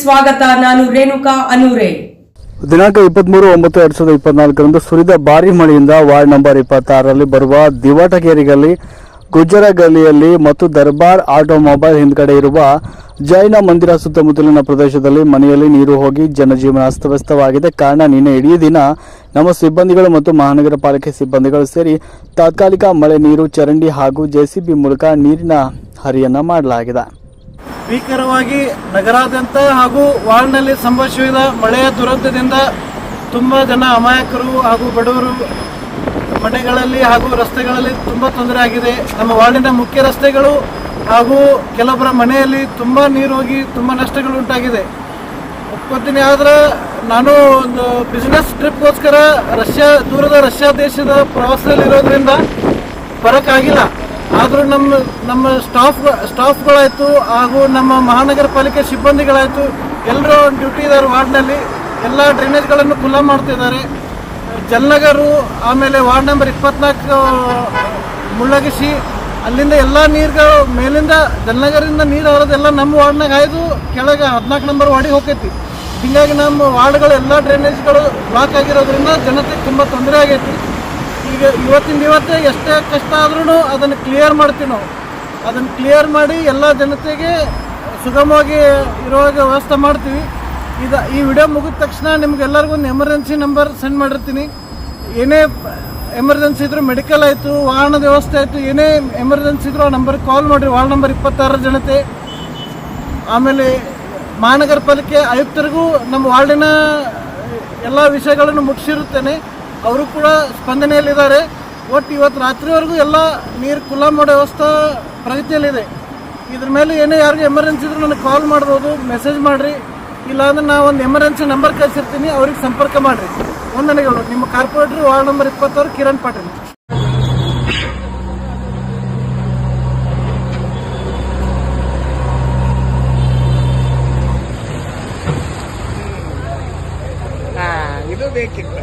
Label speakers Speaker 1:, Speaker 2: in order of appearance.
Speaker 1: ಸ್ವಾಗತ, ನಾನು ರೇಣುಕಾ
Speaker 2: ದಿನಾಂಕ ಇಪ್ಪತ್ಮೂರು, ಒಂಬತ್ತು ಎರಡ್ ಸಾವಿರದ ಇಪ್ಪತ್ನಾಲ್ಕರಂದು ಸುರಿದ ಭಾರಿ ಮಳೆಯಿಂದ ವಾರ್ಡ್ ನಂಬರ್ ಇಪ್ಪತ್ತಾರರಲ್ಲಿ ಬರುವ ದಿವಾಟಗೇರಿಗಲ್ಲಿ ಗುಜ್ಜರ ಗಲ್ಲಿಯಲ್ಲಿ ಮತ್ತು ದರ್ಬಾರ್ ಆಟೋಮೊಬೈಲ್ ಹಿಂದ್ಗಡೆ ಇರುವ ಜೈನ ಮಂದಿರ ಸುತ್ತಮುತ್ತಲಿನ ಪ್ರದೇಶದಲ್ಲಿ ಮನೆಯಲ್ಲಿ ನೀರು ಹೋಗಿ ಜನಜೀವನ ಅಸ್ತವ್ಯಸ್ತವಾಗಿದೆ. ಕಾರಣ, ನಿನ್ನೆ ಇಡೀ ದಿನ ನಮ್ಮ ಸಿಬ್ಬಂದಿಗಳು ಮತ್ತು ಮಹಾನಗರ ಪಾಲಿಕೆ ಸಿಬ್ಬಂದಿಗಳು ಸೇರಿ ತಾತ್ಕಾಲಿಕ ಮಳೆ ನೀರು ಚರಂಡಿ ಹಾಗೂ ಜೆಸಿಬಿ ಮೂಲಕ ನೀರಿನ ಹರಿಯನ್ನು ಮಾಡಲಾಗಿದೆ.
Speaker 3: ಭೀಕರವಾಗಿ ನಗರಾದ್ಯಂತ ಹಾಗೂ ವಾರ್ಡ್ನಲ್ಲಿ ಸಂಭವಿಸಿದ ಮಳೆಯ ದುರಂತದಿಂದ ತುಂಬ ಜನ ಅಮಾಯಕರು ಹಾಗೂ ಬಡವರು ಮನೆಗಳಲ್ಲಿ ಹಾಗೂ ರಸ್ತೆಗಳಲ್ಲಿ ತುಂಬ ತೊಂದರೆ ಆಗಿದೆ. ನಮ್ಮ ವಾರ್ಡಿನ ಮುಖ್ಯ ರಸ್ತೆಗಳು ಹಾಗೂ ಕೆಲವರ ಮನೆಯಲ್ಲಿ ತುಂಬ ನೀರು ಹೋಗಿ ತುಂಬ ನಷ್ಟಗಳು ಉಂಟಾಗಿದೆ. ಒಪ್ಕೊತೀನಿ ಆದ್ರೆ ನಾನು ಒಂದು ಬಿಸ್ನೆಸ್ ಟ್ರಿಪ್ಗೋಸ್ಕರ ರಷ್ಯಾ, ದೂರದ ರಷ್ಯಾ ದೇಶದ ಪ್ರವಾಸದಲ್ಲಿರೋದ್ರಿಂದ ಬರೋಕ್ಕಾಗಿಲ್ಲ. ಆದರೂ ನಮ್ಮ ನಮ್ಮ ಸ್ಟಾಫ್ ಸ್ಟಾಫ್ಗಳಾಯಿತು ಹಾಗೂ ನಮ್ಮ ಮಹಾನಗರ ಪಾಲಿಕೆ ಸಿಬ್ಬಂದಿಗಳಾಯಿತು ಎಲ್ಲರೂ ಡ್ಯೂಟಿ ಇದ್ದಾರೆ ವಾರ್ಡ್ನಲ್ಲಿ. ಎಲ್ಲ ಡ್ರೈನೇಜ್ಗಳನ್ನು ಖುಲ್ಲಾ ಮಾಡ್ತಿದ್ದಾರೆ. ಜಲ್ನಗರು ಆಮೇಲೆ ವಾರ್ಡ್ ನಂಬರ್ ಇಪ್ಪತ್ನಾಲ್ಕು ಮುಳ್ಳಗಿಸಿ, ಅಲ್ಲಿಂದ ಎಲ್ಲ ನೀರುಗಳು, ಮೇಲಿಂದ ಜಲ್ನಗರಿಂದ ನೀರು ಹರಿದೆಲ್ಲ ನಮ್ಮ ವಾರ್ಡ್ನಾಗ ಆಯ್ದು, ಕೆಳಗೆ ಹದಿನಾಲ್ಕು ನಂಬರ್ ವಾರ್ಡಿಗೆ ಹೋಗೈತಿ. ಹೀಗಾಗಿ ನಮ್ಮ ವಾರ್ಡ್ಗಳು ಎಲ್ಲ ಡ್ರೈನೇಜ್ಗಳು ಬ್ಲಾಕ್ ಆಗಿರೋದ್ರಿಂದ ಜನತೆಗೆ ತುಂಬ ತೊಂದರೆ ಆಗೈತಿ. ಈಗ ಇವತ್ತಿಂದ ಇವತ್ತೇ ಎಷ್ಟೇ ಕಷ್ಟ ಆದ್ರೂ ಅದನ್ನು ಕ್ಲಿಯರ್ ಮಾಡ್ತೀವಿ ನಾವು. ಅದನ್ನು ಕ್ಲಿಯರ್ ಮಾಡಿ ಎಲ್ಲ ಜನತೆಗೆ ಸುಗಮವಾಗಿ ಇರುವಾಗ ವ್ಯವಸ್ಥೆ ಮಾಡ್ತೀವಿ. ಇದು ಈ ವಿಡಿಯೋ ಮುಗಿದ ತಕ್ಷಣ ನಿಮ್ಗೆಲ್ಲರಿಗೂ ಒಂದು ಎಮರ್ಜೆನ್ಸಿ ನಂಬರ್ ಸೆಂಡ್ ಮಾಡಿರ್ತೀನಿ. ಏನೇ ಎಮರ್ಜೆನ್ಸಿ ಇದ್ರೂ ಮೆಡಿಕಲ್ ಆಯಿತು ವಾಹನದ ವ್ಯವಸ್ಥೆ ಆಯಿತು, ಏನೇ ಎಮರ್ಜೆನ್ಸಿ ಇದ್ರೂ ಆ ನಂಬರ್ಗೆ ಕಾಲ್ ಮಾಡಿರಿ. ವಾರ್ಡ್ ನಂಬರ್ ಇಪ್ಪತ್ತಾರರ ಜನತೆ. ಆಮೇಲೆ ಮಹಾನಗರ ಪಾಲಿಕೆ ಆಯುಕ್ತರಿಗೂ ನಮ್ಮ ವಾರ್ಡಿನ ಎಲ್ಲ ವಿಷಯಗಳನ್ನು ಮುಗಿಸಿರುತ್ತೇನೆ ಅವರು ಕೂಡ ಸ್ಪಂದನೆಯಲ್ಲಿದ್ದಾರೆ. ಒಟ್ಟು ಇವತ್ತು ರಾತ್ರಿವರೆಗೂ ಎಲ್ಲ ನೀರು ಕುಲ ಮಾಡೋ ವ್ಯವಸ್ಥೆ ಪ್ರಗತಿಯಲ್ಲಿದೆ. ಇದ್ರ ಮೇಲೆ ಏನೇ ಯಾರಿಗೂ ಎಮರ್ಜೆನ್ಸಿ ಇದ್ರೆ ನನಗೆ ಕಾಲ್ ಮಾಡ್ಬೋದು ಮೆಸೇಜ್ ಮಾಡಿರಿ. ಇಲ್ಲಾಂದ್ರೆ ನಾವು ಒಂದು ಎಮರ್ಜೆನ್ಸಿ ನಂಬರ್ ಕಳಿಸಿರ್ತೀನಿ, ಅವ್ರಿಗೆ ಸಂಪರ್ಕ ಮಾಡಿರಿ. ವಂದನೆಗಳು ನಿಮ್ಮ ಕಾರ್ಪೊರೇಟ್ರು ವಾರ್ಡ್ ನಂಬರ್ ಇಪ್ಪತ್ತಾರು ಕಿರಣ್ ಪಾಟೀಲ್.
Speaker 4: ಇದು ಬೇಕಿತ್ತು.